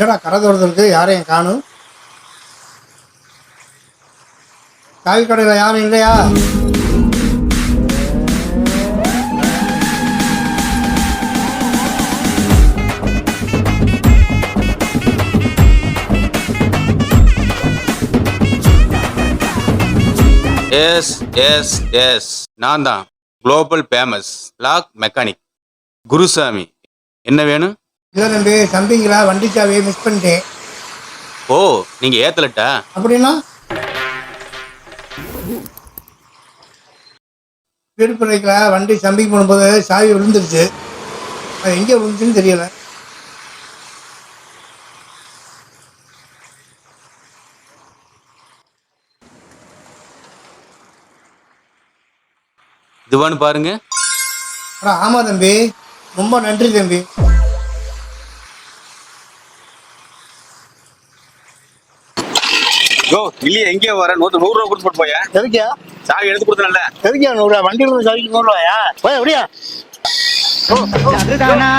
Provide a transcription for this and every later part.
என்னடா கரை திறந்துருக்கு யாரையும் காணும்? காய் கடையில் யாரும் இல்லையா? எஸ் எஸ் எஸ் நான் தான் global famous lock mechanic Gurusamy. என்ன வேணும்? இல்லை தம்பி தம்பிங்களா வண்டி சாவியை மிஸ் பண்ணிட்டேன். ஓ நீங்க ஏத்தலட்டா? அப்படின்னா? திருப்பறைக்கில் வண்டி சம்பிக்கு போகும்போது சாவி விழுந்துருச்சு. அது எங்கே விழுந்துச்சுன்னு தெரியல. இதுவான்னு பாருங்க. ஆமாம் தம்பி. ரொம்ப நன்றி தம்பி. யோ இல்லையே எங்கே வர. நூறு நூறு ரூபா கொடுத்து போட்டு போய? எதுக்கியா? சாவி எடுத்து கொடுத்தனல்ல. எதுக்கியா நூறுரூவா வண்டியில் சாவிக்கு நூறுரூவாயா போய் எப்படியா? நதுதானா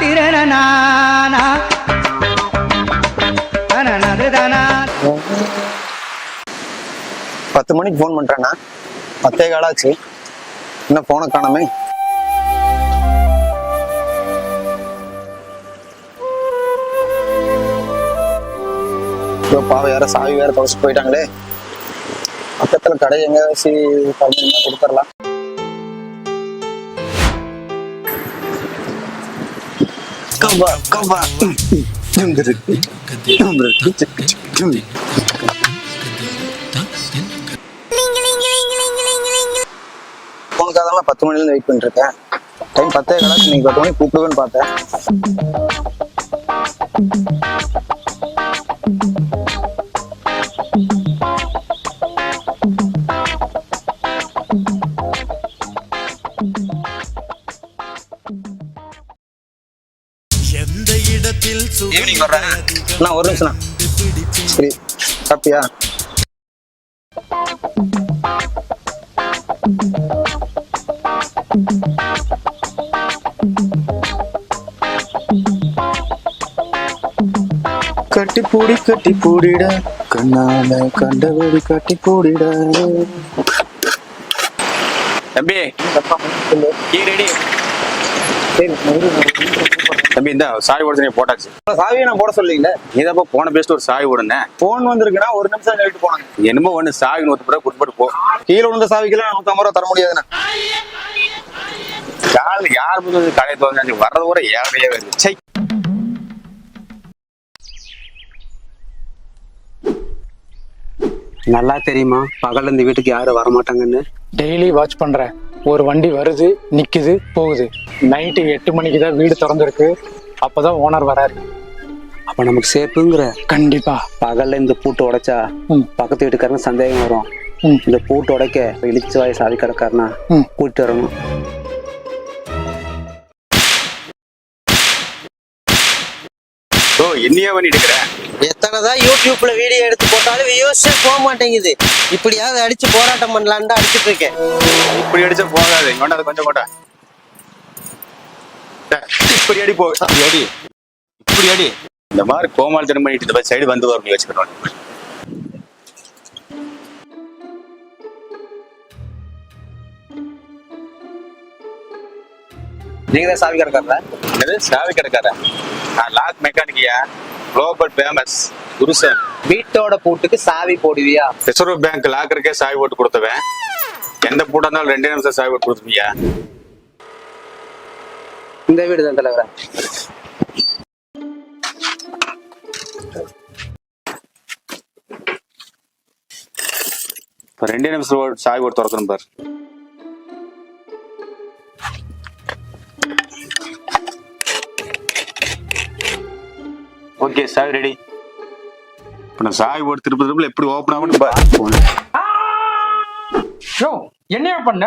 திரணனானா நதுதானா. பத்து மணிக்கு ஃபோன் பண்றேண்ணா. பத்தே காலாச்சு இன்னும் போனை காணாமே. ஐயோ பாவம் யாரோ சாவி வேற தொலைச்சு போயிட்டாங்களே. பக்கத்துல கடை எங்க சி பண்ணீங்கன்னா கொடுத்துடலாம். பத்து மணிலேருந்து வெயிட் பண்ணிருக்கேன். டைம் பத்தே கலாச்சு நீங்க பத்து மணிக்கு கூப்பிடுவேன்னு பார்த்தேன். ஈவினிங் வர்றேன் நான் ஒரு நிமிஷம் சரி சாப்பிட்டியா? கட்டி பூடி கட்டி பூடிட. கண்ணால கண்டபடி கட்டி பூடிட. தம்பி கீ ரெடி. தம்பி இந்த சாவி ஓடுச்சு போட்டாச்சு. சாவியை நான் போட சொல்லீங்களே. நீ தான் போன பேசிட்டு ஒரு சாவி ஓடுனேன் போன் வந்திருக்குன்னா ஒரு நிமிஷம் கழிட்டு போனாங்க. என்னமோ ஒண்ணு சாவி நூறு ரூபாய் கொடுத்து போ. கீழே விழுந்த சாவிக்கெல்லாம் நூத்தம்பது ரூபா தர முடியாதுண்ணே. யாரு யார் முதல் கடை தோங்க வர்றது கூட ஏழையே சை. நல்லா தெரியுமா? பகல்ல இந்த வீட்டுக்கு யாரும் வரமாட்டாங்கன்னு. டெய்லி வாட்ச் பண்றேன். ஒரு வண்டி வருது நிக்குது போகுது நைட்டு எட்டு மணிக்கு தான் வீடு திறந்திருக்கு அப்பதான் ஓனர் வராரு அப்ப நமக்கு சேஃபுங்கிற கண்டிப்பா பகல்ல இந்த பூட்டு உடைச்சா. பக்கத்து வீட்டுக்காரங்க சந்தேகம் வரும். இந்த பூட்டு உடைக்க இழிச்சு வாய் சாவி கிடக்காருனா ம். கூட்டிட்டு வரணும் ஓ என்னையா பண்ணி எடுக்கிற? எத்தனை தான் யூடியூப்ல வீடியோ எடுத்து போட்டாலும் வியூஸே போக மாட்டேங்குது. இப்படியாவது அடிச்சு போராட்டம் பண்ணலான்னு தான் அடிச்சிட்டு இருக்கேன். இப்படி அடிச்சா போகாது. இங்கொண்டு அது கொஞ்சம் டேய், இப்படி அடி போ இப்படி அடி. இப்படி அடி. இந்த மாதிரி கோமாளி தினம் பண்ணிட்டு இந்த சைடு வந்து வரும் வச்சுக்கணும். நீங்க தான் சாவி கிடக்காருல என்னது? சாவி கிடக்கார லாக் மெக்கானிக்கியா குளோபல் ஃபேமஸ் குருசன் வீட்டோட பூட்டுக்கு சாவி போடுவியா? ரிசர்வ் பேங்க் லாக்கருக்கே சாவி போட்டு கொடுத்தவன். எந்த பூட்டா இருந்தாலும் ரெண்டே நிமிஷம் சாவி போட்டு கொடுத்துருவியா? இந்த வீடு தான் தலைவர. ரெண்டே நிமிஷம் சாவி போட்டு திறக்கணும் பாரு. ஓகே சாவி ரெடி இப்போ நான் சாவி போட்டு திருப்பி எப்படி ஓப்பன் ஆகும்னு பாரு யோ என்னையா பண்ண?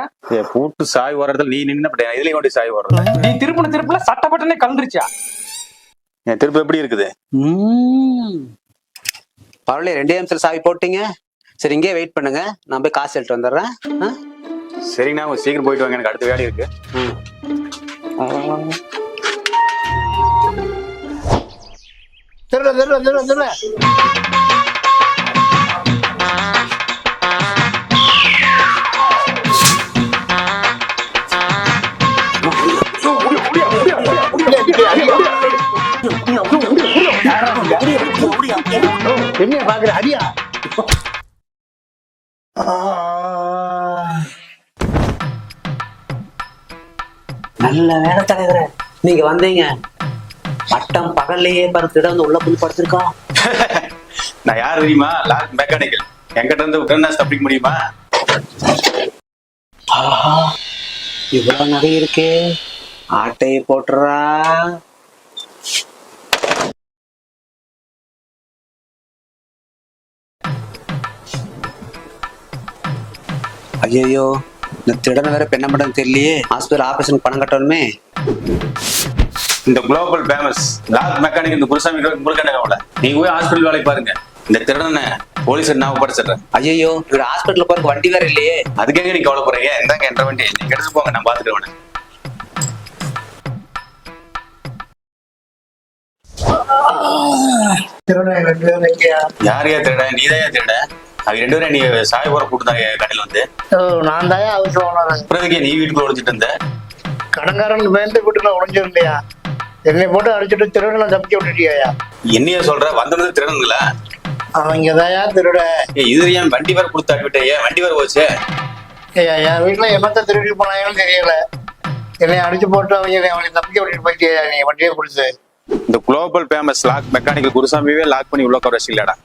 பூட்டு சாவி வர இடத்துல நீ நின்று இதுலயும் கொண்டு சாவி வர்றது நீ திருப்பின திருப்பில சட்டப்பட்டனே கலந்துருச்சா என் திருப்பி எப்படி இருக்குது? பரவாயில்ல ரெண்டே நிமிஷம் சாவி போட்டீங்க. சரி இங்கே வெயிட் பண்ணுங்க. நான் போய் காசு எடுத்து வந்துடுறேன்? சரிங்கண்ணா கொஞ்சம் சீக்கிரம் போயிட்டு வாங்க எனக்கு அடுத்த வேலை இருக்கு. திருட திருட திருட திருட என்ன பாக்குற அடியா? நல்ல வேலை தலைவரே. நீங்க வந்தீங்க. பட்டம் பகல்லையே பருத்திட வந்து உள்ள போய் படுத்திருக்கோம் நான் யார் தெரியுமா? லாக் மெக்கானிக்கல் என்கிட்ட இருந்து உடனே தப்பிக்க முடியுமா? ஆஹா இவ்வளவு நகை இருக்கே. ஆட்டையை போட்டுறா. ஐயோ இந்த திடனை வேற பெண்ண மாட்டேன்னு தெரியலையே. ஹாஸ்பிட்டல் ஆபரேஷன் பணம் கட்டணுமே. இந்த குளோபல் ஃபேமஸ் லாக் மெக்கானிக் இந்த குருசாமி என்ன கவலை. நீங்க போய் ஹாஸ்பிட்டல் வேலைக்கு பாருங்க. இந்த திருடனை போலீஸ் நான் படிச்சிடுறேன் ஐயோ இவர் ஹாஸ்பிட்டல் போறதுக்கு வண்டி வேற இல்லையே. அதுக்கெங்க நீங்க கவலைப்படுறீங்க. இந்தாங்க என்ற வண்டி நீங்க எடுத்து போங்க நான் பாத்துட்டு வரேன் திருட? யார் திருட? நீ அவங்க ரெண்டு பேரும் நீ சாய் போற கூப்பிட்டாங்க கடையில் வந்து. நான் தான் அவசர ஓனர் அப்புறதுக்கே நீ வீட்டுக்குள்ள ஒழிச்சிட்டு இருந்த? கடன்காரன் வேந்து வீட்டுல உழைஞ்சிருந்தியா என்னை போட்டு அடிச்சுட்டு திருடனை தப்பிக்க விட்டுட்டியா என்னைய சொல்ற? வந்தது திருடனுங்களா அவங்க தான் திருட இது ஏன் வண்டி வேற கொடுத்து அனுப்பிட்டே? ஏன் வண்டி வேற போச்சு? என் வீட்டுல என்னத்த திருடி போனாங்கன்னு தெரியல. என்னை அடிச்சு போட்டு அவங்க அவனை தப்பிக்க விட்டுட்டு போயிட்டியா நீ? வண்டியை கொடுத்து. இந்த குளோபல் ஃபேமஸ் லாக் மெக்கானிக்கல் குருசாமியே லாக் பண்ணி உள்ள கவர் வச்சிக்கலடா.